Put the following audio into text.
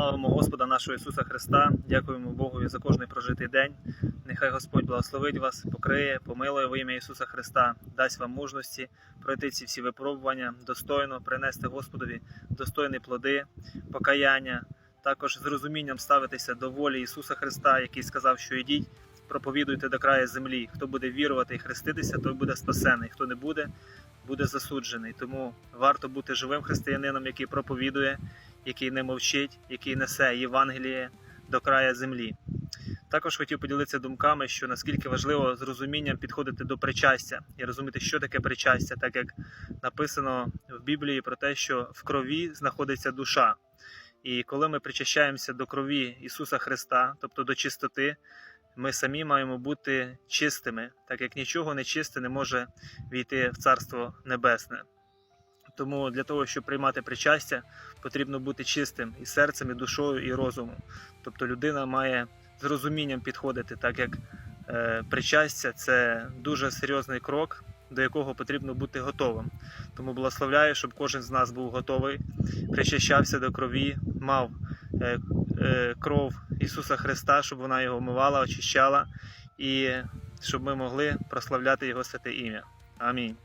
Славимо Господа нашого Ісуса Христа, дякуємо Богові за кожний прожитий день. Нехай Господь благословить вас, покриє, помилує во ім'я Ісуса Христа, дасть вам мужності пройти ці всі випробування, достойно принести Господові достойні плоди, покаяння, також з розумінням ставитися до волі Ісуса Христа, який сказав, що ідіть, проповідуйте до краю землі. Хто буде вірувати і хреститися, той буде спасений. Хто не буде, буде засуджений. Тому варто бути живим християнином, який проповідує який не мовчить, який несе Євангеліє до края землі. Також хотів поділитися думками, що наскільки важливо з розумінням підходити до причастя і розуміти, що таке причастя, так як написано в Біблії про те, що в крові знаходиться душа. І коли ми причащаємося до крові Ісуса Христа, тобто до чистоти, ми самі маємо бути чистими, так як нічого нечисте не може війти в Царство Небесне. Тому для того, щоб приймати причастя, потрібно бути чистим і серцем, і душою, і розумом. Тобто людина має з розумінням підходити, так як е, причастя це дуже серйозний крок, до якого потрібно бути готовим. Тому благословляю, щоб кожен з нас був готовий, причащався до крові, мав е, е, кров Ісуса Христа, щоб вона його омивала, очищала, і щоб ми могли прославляти Його святе ім'я. Амінь.